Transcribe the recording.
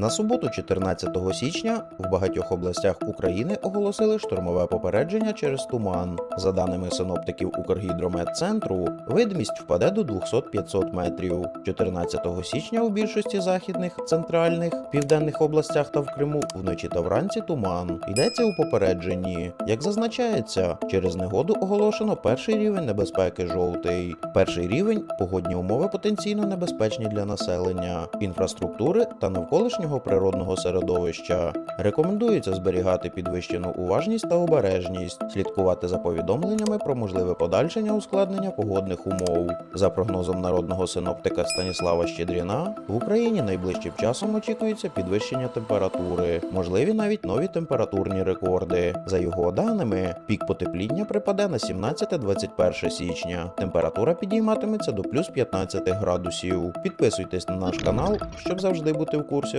На суботу, 14 січня, в багатьох областях України оголосили штормове попередження через туман. За даними синоптиків Укргідрометцентру, видимість впаде до 200-500 метрів. 14 січня у більшості західних, центральних, південних областях та в Криму вночі та вранці туман. Йдеться у попередженні. Як зазначається, через негоду оголошено перший рівень небезпеки жовтий. Перший рівень погодні умови потенційно небезпечні для населення, інфраструктури та навколишнього природного середовища. Рекомендується зберігати підвищену уважність та обережність, слідкувати за повідомленнями про можливе подальшення ускладнення погодних умов. За прогнозом народного синоптика Станіслава Щедріна, в Україні найближчим часом очікується підвищення температури, можливі навіть нові температурні рекорди. За його даними, пік потепління припаде на 17-21 січня. Температура підійматиметься до плюс 15 градусів. Підписуйтесь на наш канал, щоб завжди бути в курсі